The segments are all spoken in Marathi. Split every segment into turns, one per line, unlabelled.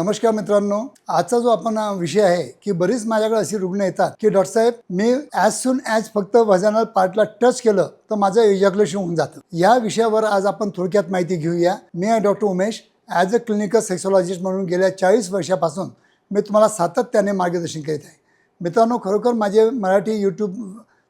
नमस्कार मित्रांनो आजचा जो आपण विषय आहे की बरीच माझ्याकडे अशी रुग्ण येतात की डॉक्टर साहेब मी ॲज सून ॲज फक्त वजनल पार्टला टच केलं तर माझं इजॅक्युलेशन होऊन जातं. या विषयावर आज आपण थोडक्यात माहिती घेऊया. मी आहे doctor Umesh. As a clinical sexologist म्हणून गेल्या चाळीस वर्षापासून मी तुम्हाला सातत्याने मार्गदर्शन करीत आहे. मित्रांनो खरोखर माझे मराठी यूट्यूब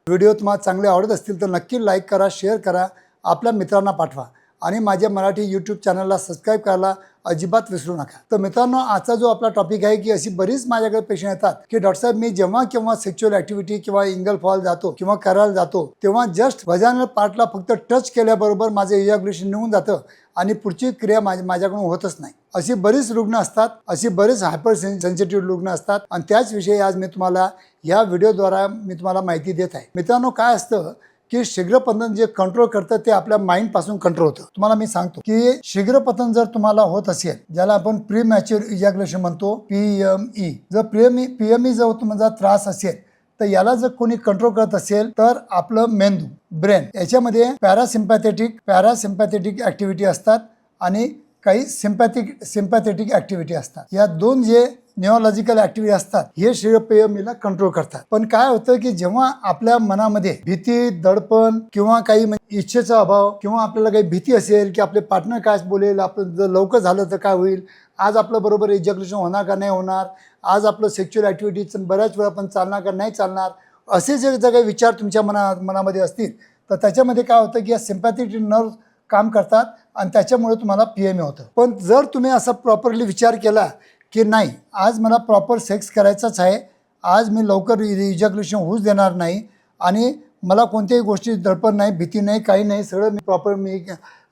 व्हिडिओ तुम्हाला चांगले आवडत असतील तर नक्की लाईक करा शेअर करा आपल्या मित्रांना पाठवा. आणि माझ्या मराठी यूट्यूब चॅनलला सबस्क्राईब करायला अजिबात विसरू नका. तर मित्रांनो आजचा जो आपला टॉपिक आहे की अशी बरीच माझ्याकडे पेशंट येतात की डॉक्टर साहेब मी जेव्हा केव्हा सेक्च्युअल ॲक्टिव्हिटी किंवा इंगल फॉल जातो किंवा करायला जातो तेव्हा जस्ट भजानल पार्टला फक्त टच केल्याबरोबर माझं इजॅक्युलेशन निघून जातं आणि पुढची क्रिया माझ्या माझ्याकडून होतच नाही. अशी बरीच रुग्ण असतात अशी बरीच हायपर सेन्सिटिव्ह रुग्ण असतात आणि त्याचविषयी आज मी तुम्हाला या व्हिडिओद्वारा मी तुम्हाला माहिती देत आहे. मित्रांनो काय असतं की शीघ्रपतन जे कंट्रोल करतं ते आपल्या माइंडपासून कंट्रोल होतं. तुम्हाला मी सांगतो की शीघ्रपतन जर तुम्हाला होत असेल ज्याला आपण प्री मॅच्युअर इजॅक्युलेशन म्हणतो पीएमई जर प्रियमी पीएमई जर तुम्हाला त्रास असेल तर याला जर कोणी कंट्रोल करत असेल तर आपलं मेंदू ब्रेन याच्यामध्ये पॅरासिम्पॅथेटिक पॅरासिम्पॅथेटिक ऍक्टिव्हिटी असतात आणि काही सिम्पॅथिक सिम्पॅथेटिक ऍक्टिव्हिटी असतात. या दोन जे न्यूरोलॉजिकल ऍक्टिव्हिटी असतात हे श्रेयपेयमीला कंट्रोल करतात. पण काय होतं की जेव्हा आपल्या मनामध्ये भीती दडपण किंवा काही म्हणजे इच्छेचा अभाव किंवा आपल्याला काही भीती असेल की आपले पार्टनर काय बोलेल आपलं जर लवकर झालं तर काय होईल आज आपलं बरोबर एज्युकेशन होणार का नाही होणार आज आपलं सेक्च्युअल ॲक्टिव्हिटीज बऱ्याच वेळा पण चालणार का नाही चालणार असे जे जर काही विचार तुमच्या मना मनामध्ये असतील तर त्याच्यामध्ये काय होतं की या सिम्पॅथिक नर्व काम करतात आणि त्याच्यामुळे तुम्हाला पी एम ए होतं. पण जर तुम्ही असा प्रॉपरली विचार केला की नाही आज मला प्रॉपर सेक्स करायचाच आहे. आज मी लवकर इजॅक्युलेशन होऊच देणार नाही आणि मला कोणत्याही गोष्टी दडपण नाही भीती नाही काही नाही सगळं मी प्रॉपर मी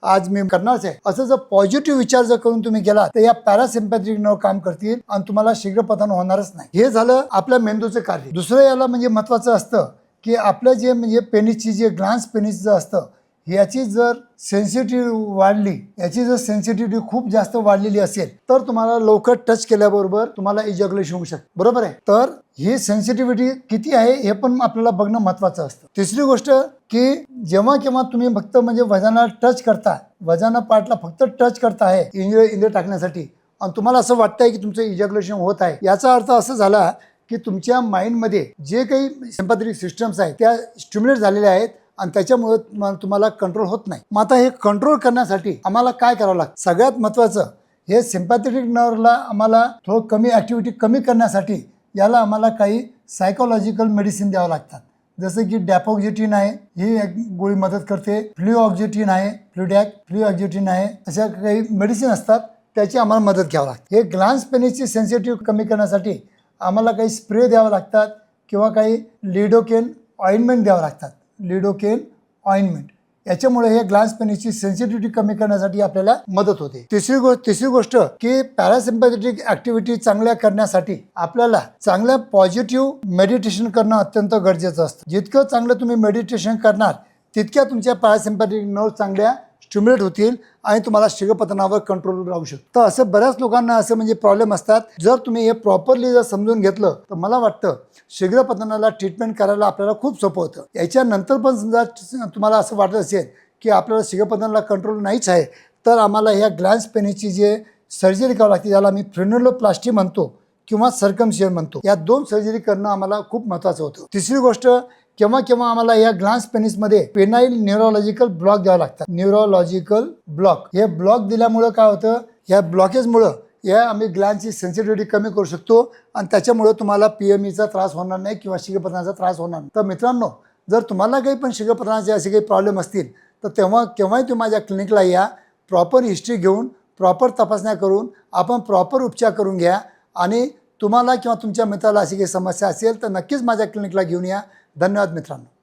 आज मी करणारच आहे. असं जर पॉझिटिव्ह विचार जर करून तुम्ही गेला तर या पॅरासिम्पॅथिक नर्व काम करतील आणि तुम्हाला शीघ्रपतन होणारच नाही. हे झालं आपल्या मेंदूचं कार्य. दुसरं याला म्हणजे महत्त्वाचं असतं की आपलं जे म्हणजे पेनिसची जे ग्लान्स पेनिस जे असतं याची जर सेन्सिटिव्ह वाढली याची जर सेन्सिटिव्हिटी खूप जास्त वाढलेली असेल तर तुम्हाला लवकर टच केल्याबरोबर तुम्हाला इजॅक्युलेशन होऊ शकतं. बरोबर आहे? तर ही सेन्सिटिव्हिटी किती आहे हे पण आपल्याला बघणं महत्वाचं असतं. तिसरी गोष्ट की जेव्हा केव्हा तुम्ही फक्त म्हणजे वजनाला टच करता वजना पार्टला फक्त टच करता आहे इंद्र इंद्र टाकण्यासाठी आणि तुम्हाला असं वाटतंय की तुमचं इजॅक्युलेशन होत आहे याचा अर्थ असं झाला की तुमच्या माइंडमध्ये जे काही सिम्पॅथेटिक सिस्टम्स आहेत त्या स्टिम्युलेट झालेल्या आहेत आणि त्याच्यामुळे तुम्हाला तुम्हाला कंट्रोल होत नाही. मग आता हे कंट्रोल करण्यासाठी आम्हाला काय करावं लागतं? सगळ्यात महत्त्वाचं हे सिम्पॅथेटिक नर्वला आम्हाला थोडं कमी ॲक्टिव्हिटी कमी करण्यासाठी याला आम्हाला काही सायकोलॉजिकल मेडिसिन द्यावं लागतात. जसं की डॅपोक्झिटिन आहे ही एक गोळी मदत करते. फ्ल्यूऑक्झिटिन आहे फ्ल्युडॅक फ्ल्यूऑक्झिटिन आहे अशा काही मेडिसिन असतात त्याची आम्हाला मदत घ्यावं लागते. हे ग्लान्स पेनीची सेन्सिटिव्ह कमी करण्यासाठी आम्हाला काही स्प्रे द्यावं लागतात किंवा काही लिडोकेन ऑइंटमेंट द्यावं लागतात. लिडोकेल ऑइंटमेंट याच्यामुळे हे ग्लान्स पेनीची सेन्सिटिव्हिटी कमी करण्यासाठी आपल्याला मदत होते. तिसरी गोष्ट तिसरी गोष्ट की पॅरासिम्पॅथेटिक ऍक्टिव्हिटी चांगल्या करण्यासाठी आपल्याला चांगल्या पॉझिटिव्ह मेडिटेशन करणं अत्यंत गरजेचं असतं. जितकं चांगलं तुम्ही मेडिटेशन करणार तितक्या तुमच्या पॅरासिम्पॅथेटिक नर्व चांगल्या स्टिम्युलेट होतील आणि तुम्हाला शीघ्रपतनावर कंट्रोल राहू शकतं. तर असं बऱ्याच लोकांना असं म्हणजे प्रॉब्लेम असतात. जर तुम्ही हे प्रॉपरली जर समजून घेतलं तर मला वाटतं शीघ्रपतनाला ट्रीटमेंट करायला आपल्याला खूप सोपं होतं. याच्यानंतर पण समजा तुम्हाला असं वाटत असेल की आपल्याला शीघ्रपतनाला कंट्रोल नाहीच आहे तर आम्हाला ह्या ग्लॅन्स पेनीची जे सर्जरी करावं लागते ज्याला आम्ही फ्रेनोलोप्लास्टी म्हणतो किंवा सर्कमशियर म्हणतो या दोन सर्जरी करणं आम्हाला खूप महत्त्वाचं होतं. तिसरी गोष्ट केव्हा केव्हा आम्हाला या ग्लान्स पेनिसमध्ये पेनाईल न्यूरोलॉजिकल ब्लॉक द्यावं लागतात न्यूरोलॉजिकल ब्लॉक. हे ब्लॉक दिल्यामुळं काय होतं? या ब्लॉकेजमुळं या आम्ही ग्लॅनची सेन्सिटिव्हिटी कमी करू शकतो आणि त्याच्यामुळं तुम्हाला पी एम ईचा त्रास होणार नाही किंवा शीघ्रपतनाचा त्रास होणार नाही. तर मित्रांनो जर तुम्हाला काही पण शीघ्रपतनाचे असे काही प्रॉब्लेम असतील तर तेव्हा केव्हाही तुम्ही माझ्या क्लिनिकला या प्रॉपर हिस्ट्री घेऊन प्रॉपर तपासण्या करून आपण प्रॉपर उपचार करून घ्या आणि तुम्हाला किंवा तुमच्या मित्राला अशी काही समस्या असेल तर नक्कीच माझ्या क्लिनिकला घेऊन या. धन्यवाद मित्रांनो.